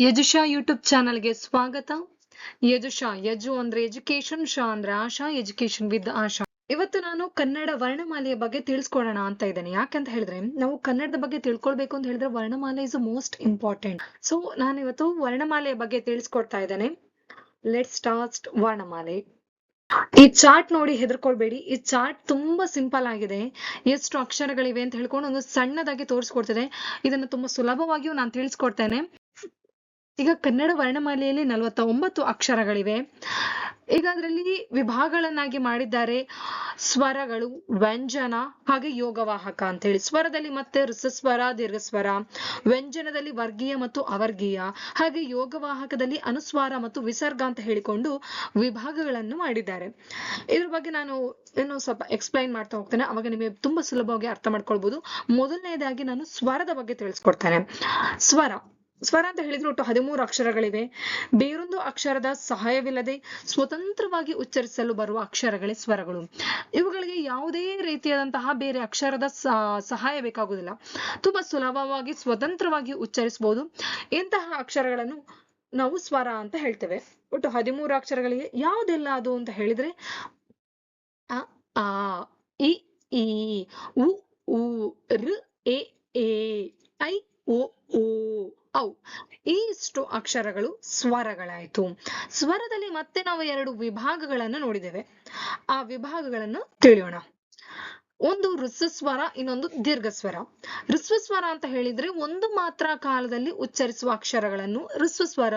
ಯಜುಷಾ YouTube ಚಾನಲ್ಗೆ ಸ್ವಾಗತ. ಯಜುಷಾ, ಯಜು ಅಂದ್ರೆ ಎಜುಕೇಶನ್ ಶಾ ಅಂದ್ರೆ ಆಶಾ ಎಜುಕೇಶನ್ ವಿತ್ ಆಶಾ. ಇವತ್ತು ನಾನು ಕನ್ನಡ ವರ್ಣಮಾಲೆಯ ಬಗ್ಗೆ ತಿಳಿಸ್ಕೊಡೋಣ ಅಂತ ಇದ್ದೇನೆ. ಯಾಕಂತ ಹೇಳಿದ್ರೆ, ನಾವು ಕನ್ನಡದ ಬಗ್ಗೆ ತಿಳ್ಕೊಳ್ಬೇಕು ಅಂತ ಹೇಳಿದ್ರೆ ವರ್ಣಮಾಲೆ ಇಸ್ ಮೋಸ್ಟ್ ಇಂಪಾರ್ಟೆಂಟ್ ಸೊ ನಾನು ಇವತ್ತು ವರ್ಣಮಾಲೆಯ ಬಗ್ಗೆ ತಿಳಿಸ್ಕೊಡ್ತಾ ಇದ್ದೇನೆ. ಲೆಟ್ ಸ್ಟಾರ್ಟ್ ವರ್ಣಮಾಲೆ. ಈ ಚಾರ್ಟ್ ನೋಡಿ ಹೆದರ್ಕೊಳ್ಬೇಡಿ. ಈ ಚಾರ್ಟ್ ತುಂಬಾ ಸಿಂಪಲ್ ಆಗಿದೆ. ಎಷ್ಟು ಅಕ್ಷರಗಳಿವೆ ಅಂತ ಹೇಳ್ಕೊಂಡು ಒಂದು ಸಣ್ಣದಾಗಿ ತೋರಿಸ್ಕೊಡ್ತದೆ. ಇದನ್ನು ತುಂಬಾ ಸುಲಭವಾಗಿಯೂ ನಾನು ತಿಳಿಸ್ಕೊಡ್ತೇನೆ. ಈಗ ಕನ್ನಡ ವರ್ಣಮಾಲೆಯಲ್ಲಿ ನಲವತ್ತ ಒಂಬತ್ತು ಅಕ್ಷರಗಳಿವೆ. ಈಗ ಅದರಲ್ಲಿ ವಿಭಾಗಗಳನ್ನಾಗಿ ಮಾಡಿದ್ದಾರೆ. ಸ್ವರಗಳು, ವ್ಯಂಜನ, ಹಾಗೆ ಯೋಗವಾಹಕ ಅಂತ ಹೇಳಿ ಸ್ವರದಲ್ಲಿ ಮತ್ತೆ ಋಸಸ್ವರ, ದೀರ್ಘಸ್ವರ, ವ್ಯಂಜನದಲ್ಲಿ ವರ್ಗೀಯ ಮತ್ತು ಅವರ್ಗೀಯ, ಹಾಗೆ ಯೋಗವಾಹಕದಲ್ಲಿ ಅನುಸ್ವಾರ ಮತ್ತು ವಿಸರ್ಗ ಅಂತ ಹೇಳಿಕೊಂಡು ವಿಭಾಗಗಳನ್ನು ಮಾಡಿದ್ದಾರೆ. ಇದ್ರ ಬಗ್ಗೆ ನಾನು ಏನು ಸ್ವಲ್ಪ ಎಕ್ಸ್ಪ್ಲೈನ್ ಮಾಡ್ತಾ ಹೋಗ್ತೇನೆ. ಅವಾಗ ನಿಮಗೆ ತುಂಬಾ ಸುಲಭವಾಗಿ ಅರ್ಥ ಮಾಡ್ಕೊಳ್ಬಹುದು ಮೊದಲನೇದಾಗಿ ನಾನು ಸ್ವರದ ಬಗ್ಗೆ ತಿಳಿಸ್ಕೊಡ್ತೇನೆ. ಸ್ವರ. ಸ್ವರ ಅಂತ ಹೇಳಿದ್ರೆ ಒಟ್ಟು ಹದಿಮೂರು ಅಕ್ಷರಗಳಿವೆ. ಬೇರೊಂದು ಅಕ್ಷರದ ಸಹಾಯವಿಲ್ಲದೆ ಸ್ವತಂತ್ರವಾಗಿ ಉಚ್ಚರಿಸಲು ಬರುವ ಅಕ್ಷರಗಳೇ ಸ್ವರಗಳು. ಇವುಗಳಿಗೆ ಯಾವುದೇ ರೀತಿಯಾದಂತಹ ಬೇರೆ ಅಕ್ಷರದ ಸಹಾಯ ಬೇಕಾಗುವುದಿಲ್ಲ. ತುಂಬಾ ಸುಲಭವಾಗಿ ಸ್ವತಂತ್ರವಾಗಿ ಉಚ್ಚರಿಸಬಹುದು. ಇಂತಹ ಅಕ್ಷರಗಳನ್ನು ನಾವು ಸ್ವರ ಅಂತ ಹೇಳ್ತೇವೆ. ಒಟ್ಟು ಹದಿಮೂರು ಅಕ್ಷರಗಳಿಗೆ ಯಾವುದೆಲ್ಲ ಅದು ಅಂತ ಹೇಳಿದ್ರೆ, ಅ, ಆ, ಇ ಈ ಉ ಎ ಎ, ಐ, ಓ ಓ ಔ. ಇಷ್ಟು ಅಕ್ಷರಗಳು ಸ್ವರಗಳಾಯ್ತು. ಸ್ವರದಲ್ಲಿ ಮತ್ತೆ ನಾವು ಎರಡು ವಿಭಾಗಗಳನ್ನು ನೋಡಿದ್ದೇವೆ. ಆ ವಿಭಾಗಗಳನ್ನು ತಿಳಿಯೋಣ. ಒಂದು ಋಸ್ವಸ್ವರ ಇನ್ನೊಂದು ದೀರ್ಘಸ್ವರ. ಋಸ್ವಸ್ವರ ಅಂತ ಹೇಳಿದ್ರೆ ಒಂದು ಮಾತ್ರ ಕಾಲದಲ್ಲಿ ಉಚ್ಚರಿಸುವ ಅಕ್ಷರಗಳನ್ನು ಋಸ್ವಸ್ವರ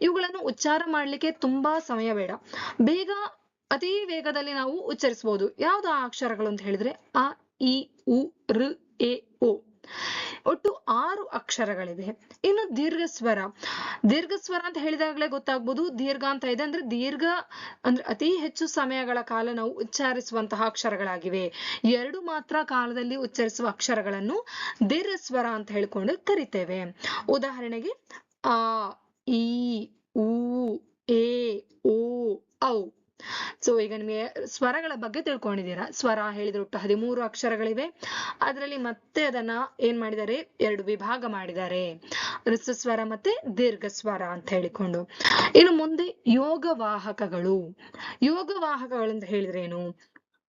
ಇವುಗಳನ್ನು ಉಚ್ಚಾರ ಮಾಡ್ಲಿಕ್ಕೆ ತುಂಬಾ ಸಮಯ ಬೇಡ. ಬೇಗ, ಅತಿ ವೇಗದಲ್ಲಿ ನಾವು ಉಚ್ಚರಿಸಬಹುದು ಯಾವ್ದು ಆ ಅಕ್ಷರಗಳು ಅಂತ ಹೇಳಿದ್ರೆ ಅ ಇ, ಉ ಋ ಎ ಆರು ಅಕ್ಷರಗಳಿವೆ. ಇನ್ನು ದೀರ್ಘ ಸ್ವರ ದೀರ್ಘ ಸ್ವರ ಅಂತ ಹೇಳಿದಾಗಲೇ ಗೊತ್ತಾಗ್ಬೋದು. ದೀರ್ಘ ಅಂತ ಇದೆ ಅಂದ್ರೆ ದೀರ್ಘ ಅಂದ್ರೆ ಅತಿ ಹೆಚ್ಚು ಸಮಯಗಳ ಕಾಲ ನಾವು ಉಚ್ಚಾರಿಸುವಂತಹ ಅಕ್ಷರಗಳಾಗಿವೆ. ಎರಡು ಮಾತ್ರ ಕಾಲದಲ್ಲಿ ಉಚ್ಚರಿಸುವ ಅಕ್ಷರಗಳನ್ನು ದೀರ್ಘ ಸ್ವರ ಅಂತ ಹೇಳ್ಕೊಂಡು ಕರಿತೇವೆ. ಉದಾಹರಣೆಗೆ, ಆ, ಈ ಊ ಎ, ಓ, ಔ. ಸೊ ಈಗ ನಿಮಗೆ ಸ್ವರಗಳ ಬಗ್ಗೆ ತಿಳ್ಕೊಂಡಿದ್ದೀರಾ? ಸ್ವರ ಹೇಳಿದ್ರೆ ಒಟ್ಟು ಹದಿಮೂರು ಅಕ್ಷರಗಳಿವೆ. ಅದರಲ್ಲಿ ಮತ್ತೆ ಅದನ್ನ ಏನ್ ಮಾಡಿದ್ದಾರೆ? ಎರಡು ವಿಭಾಗ ಮಾಡಿದ್ದಾರೆ. ಸ್ವರ ಮತ್ತೆ ದೀರ್ಘ ಸ್ವರ ಅಂತ ಹೇಳಿಕೊಂಡು. ಇನ್ನು ಮುಂದೆ ಯೋಗವಾಹಕಗಳು ಯೋಗವಾಹಕಗಳು ಅಂತ ಹೇಳಿದ್ರೆ ಏನು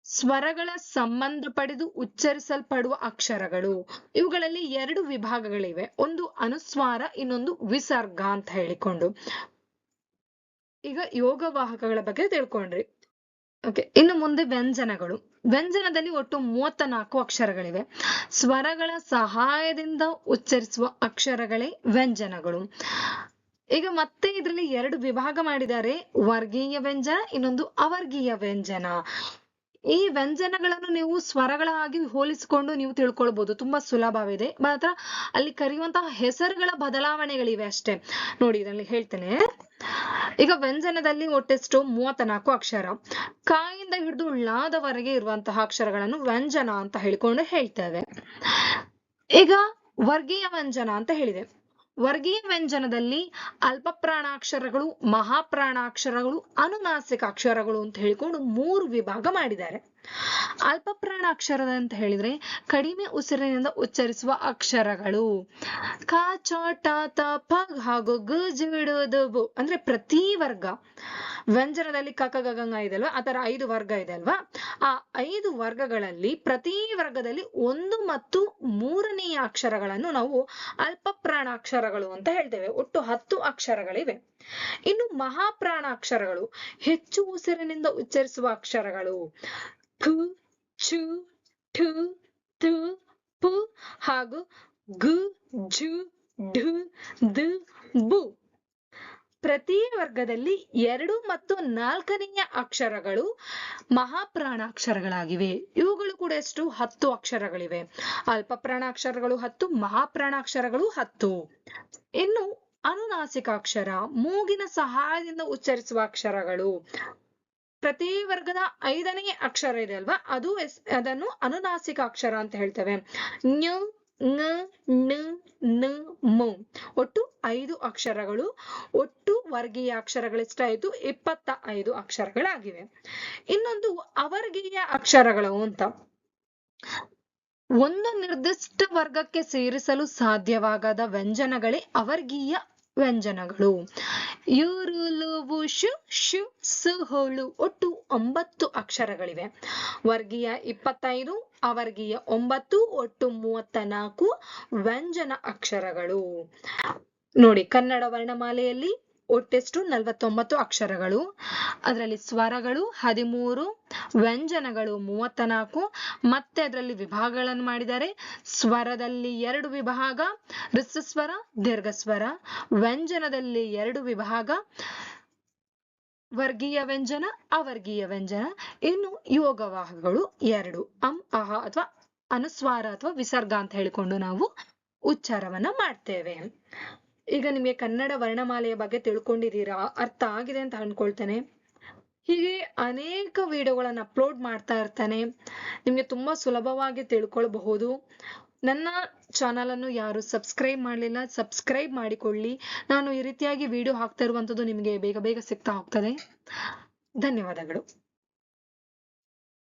ಸ್ವರಗಳ ಸಂಬಂಧ ಪಡೆದು ಉಚ್ಚರಿಸಲ್ಪಡುವ ಅಕ್ಷರಗಳು. ಇವುಗಳಲ್ಲಿ ಎರಡು ವಿಭಾಗಗಳಿವೆ. ಒಂದು ಅನುಸ್ವಾರ, ಇನ್ನೊಂದು ವಿಸರ್ಗ ಅಂತ ಹೇಳಿಕೊಂಡು. ಈಗ ಯೋಗವಾಹಕಗಳ ಬಗ್ಗೆ ತಿಳ್ಕೊಂಡ್ರಿ. ಓಕೆ ಇನ್ನು ಮುಂದೆ ವ್ಯಂಜನಗಳು. ವ್ಯಂಜನದಲ್ಲಿ ಒಟ್ಟು ಮೂವತ್ತ ನಾಲ್ಕು ಅಕ್ಷರಗಳಿವೆ. ಸ್ವರಗಳ ಸಹಾಯದಿಂದ ಉಚ್ಚರಿಸುವ ಅಕ್ಷರಗಳೇ ವ್ಯಂಜನಗಳು. ಈಗ ಮತ್ತೆ ಇದರಲ್ಲಿ ಎರಡು ವಿಭಾಗ ಮಾಡಿದ್ದಾರೆ. ವರ್ಗೀಯ ವ್ಯಂಜನ, ಇನ್ನೊಂದು ಅವರ್ಗೀಯ ವ್ಯಂಜನ. ಈ ವ್ಯಂಜನಗಳನ್ನು ನೀವು ಸ್ವರಗಳ ಹಾಗೆ ಹೋಲಿಸಿಕೊಂಡು ನೀವು ತಿಳ್ಕೊಳ್ಬಹುದು ತುಂಬಾ ಸುಲಭವಿದೆ ಮಾತ್ರ ಅಲ್ಲಿ ಕರೆಯುವಂತಹ ಹೆಸರುಗಳ ಬದಲಾವಣೆಗಳಿವೆ ಅಷ್ಟೇ. ನೋಡಿ, ಇದರಲ್ಲಿ ಹೇಳ್ತೇನೆ. ಈಗ ವ್ಯಂಜನದಲ್ಲಿ ಒಟ್ಟೆಷ್ಟು ಮೂವತ್ತ ನಾಲ್ಕು ಅಕ್ಷರ. ಕಾಯಿಂದ ಹಿಡಿದು ಳಾದವರೆಗೆ ಇರುವಂತಹ ಅಕ್ಷರಗಳನ್ನು ವ್ಯಂಜನ ಅಂತ ಹೇಳಿಕೊಂಡು ಹೇಳ್ತೇವೆ. ಈಗ ವರ್ಗೀಯ ವ್ಯಂಜನ ಅಂತ ಹೇಳಿದೆ. ವರ್ಗೀಯ ವ್ಯಂಜನದಲ್ಲಿ ಅಲ್ಪಪ್ರಾಣಾಕ್ಷರಗಳು, ಮಹಾಪ್ರಾಣಾಕ್ಷರಗಳು ಅನುನಾಸಿಕ ಅಕ್ಷರಗಳು ಅಂತ ಹೇಳಿಕೊಂಡು ಮೂರು ವಿಭಾಗ ಮಾಡಿದ್ದಾರೆ. ಅಲ್ಪ ಪ್ರಾಣಾಕ್ಷರದ ಅಂತ ಹೇಳಿದ್ರೆ ಕಡಿಮೆ ಉಸಿರಿನಿಂದ ಉಚ್ಚರಿಸುವ ಅಕ್ಷರಗಳು. ಕ, ಚ, ಟ, ತ, ಪ ಹಾಗೂ ಗ ಜಿಡ ಅಂದ್ರೆ ಪ್ರತಿ ವರ್ಗ. ವ್ಯಂಜನದಲ್ಲಿ ಕಕ ಗಗಂಗ ಇದೆ ಅಲ್ವಾ? ಆತರ ಐದು ವರ್ಗ ಇದೆ ಅಲ್ವಾ? ಆ ಐದು ವರ್ಗಗಳಲ್ಲಿ ಪ್ರತಿ ವರ್ಗದಲ್ಲಿ ಒಂದು ಮತ್ತು ಮೂರನೆಯ ಅಕ್ಷರಗಳನ್ನು ನಾವು ಅಲ್ಪ ಪ್ರಾಣಾಕ್ಷರಗಳು ಅಂತ ಹೇಳ್ತೇವೆ. ಒಟ್ಟು ಹತ್ತು ಅಕ್ಷರಗಳಿವೆ. ಇನ್ನು ಮಹಾಪ್ರಾಣಾಕ್ಷರಗಳು, ಹೆಚ್ಚು ಉಸಿರಿನಿಂದ ಉಚ್ಚರಿಸುವ ಅಕ್ಷರಗಳು, ಖ, ಚ, ಠ ತ ಪು ಹಾಗೂ ಗ ಝ ಢ ದು ಬು. ಪ್ರತಿ ವರ್ಗದಲ್ಲಿ ಎರಡು ಮತ್ತು ನಾಲ್ಕನೆಯ ಅಕ್ಷರಗಳು ಮಹಾಪ್ರಾಣಾಕ್ಷರಗಳಾಗಿವೆ. ಇವುಗಳು ಕೂಡ ಎಷ್ಟು? ಹತ್ತು ಅಕ್ಷರಗಳಿವೆ. ಅಲ್ಪ ಪ್ರಾಣಾಕ್ಷರಗಳು ಹತ್ತು, ಮಹಾಪ್ರಾಣಾಕ್ಷರಗಳು ಹತ್ತು. ಇನ್ನು ಅನುನಾಸಿಕ ಅಕ್ಷರ ಮೂಗಿನ ಸಹಾಯದಿಂದ ಉಚ್ಚರಿಸುವ ಅಕ್ಷರಗಳು. ಪ್ರತಿ ವರ್ಗದ ಐದನೇ ಅಕ್ಷರ ಇದೆ ಅಲ್ವಾ? ಅದು ಅದನ್ನು ಅನುನಾಸಿಕ ಅಕ್ಷರ ಅಂತ ಹೇಳ್ತೇವೆ. ಞ ङ ಣ ನ, ಮ. ಒಟ್ಟು ಐದು ಅಕ್ಷರಗಳು, ಒಟ್ಟು ವರ್ಗೀಯ ಅಕ್ಷರಗಳೆಷ್ಟಾಯಿತು ಇಪ್ಪತ್ತ ಐದು ಅಕ್ಷರಗಳಾಗಿವೆ. ಇನ್ನೊಂದು ಅವರ್ಗೀಯ ಅಕ್ಷರಗಳು ಅಂತ. ಒಂದು ನಿರ್ದಿಷ್ಟ ವರ್ಗಕ್ಕೆ ಸೇರಿಸಲು ಸಾಧ್ಯವಾಗದ ವ್ಯಂಜನಗಳೇ ಅವರ್ಗೀಯ ವ್ಯಂಜನಗಳು. ಯುರುಲುವು ಶು ಶು ಸುಹುಳು ಒಟ್ಟು ಒಂಬತ್ತು ಅಕ್ಷರಗಳಿವೆ. ವರ್ಗೀಯ ಇಪ್ಪತ್ತೈದು ಅವರ್ಗೀಯ ಒಂಬತ್ತು ಒಟ್ಟು ಮೂವತ್ತ ನಾಲ್ಕು ವ್ಯಂಜನ ಅಕ್ಷರಗಳು. ನೋಡಿ, ಕನ್ನಡ ವರ್ಣಮಾಲೆಯಲ್ಲಿ ಒಟ್ಟೆಷ್ಟು ನಲವತ್ತೊಂಬತ್ತು ಅಕ್ಷರಗಳು. ಅದರಲ್ಲಿ ಸ್ವರಗಳು ಹದಿಮೂರು, ವ್ಯಂಜನಗಳು ಮೂವತ್ತ ನಾಲ್ಕು. ಮತ್ತೆ ಅದರಲ್ಲಿ ವಿಭಾಗಗಳನ್ನು ಮಾಡಿದ್ದಾರೆ. ಸ್ವರದಲ್ಲಿ ಎರಡು ವಿಭಾಗ ಸ್ವರ ದೀರ್ಘಸ್ವರ. ವ್ಯಂಜನದಲ್ಲಿ ಎರಡು ವಿಭಾಗ ವರ್ಗೀಯ ವ್ಯಂಜನ, ಅವರ್ಗೀಯ ವ್ಯಂಜನ. ಇನ್ನು ಯೋಗವಾಹಗಳು ಎರಡು, ಅಂ, ಅಹ ಅಥವಾ ಅನುಸ್ವಾರ ಅಥವಾ ವಿಸರ್ಗ ಅಂತ ಹೇಳಿಕೊಂಡು ನಾವು ಉಚ್ಚಾರವನ್ನ ಮಾಡ್ತೇವೆ. ಈಗ ನಿಮಗೆ ಕನ್ನಡ ವರ್ಣಮಾಲೆಯ ಬಗ್ಗೆ ತಿಳ್ಕೊಂಡಿದ್ದೀರಾ? ಅರ್ಥ ಆಗಿದೆ ಅಂತ ಅನ್ಕೊಳ್ತೇನೆ. ಹೀಗೆ ಅನೇಕ ವಿಡಿಯೋಗಳನ್ನು ಅಪ್ಲೋಡ್ ಮಾಡ್ತಾ ಇರ್ತಾನೆ. ನಿಮಗೆ ತುಂಬಾ ಸುಲಭವಾಗಿ ತಿಳ್ಕೊಳ್ಬಹುದು. ನನ್ನ ಚಾನಲ್ ಅನ್ನು ಯಾರು ಸಬ್ಸ್ಕ್ರೈಬ್ ಮಾಡಲಿಲ್ಲ ಸಬ್ಸ್ಕ್ರೈಬ್ ಮಾಡಿಕೊಳ್ಳಿ. ನಾನು ಈ ರೀತಿಯಾಗಿ ವಿಡಿಯೋ ಹಾಕ್ತಾ ಇರುವಂಥದ್ದು ನಿಮಗೆ ಬೇಗ ಬೇಗ ಸಿಗ್ತಾ ಹೋಗ್ತದೆ. ಧನ್ಯವಾದಗಳು.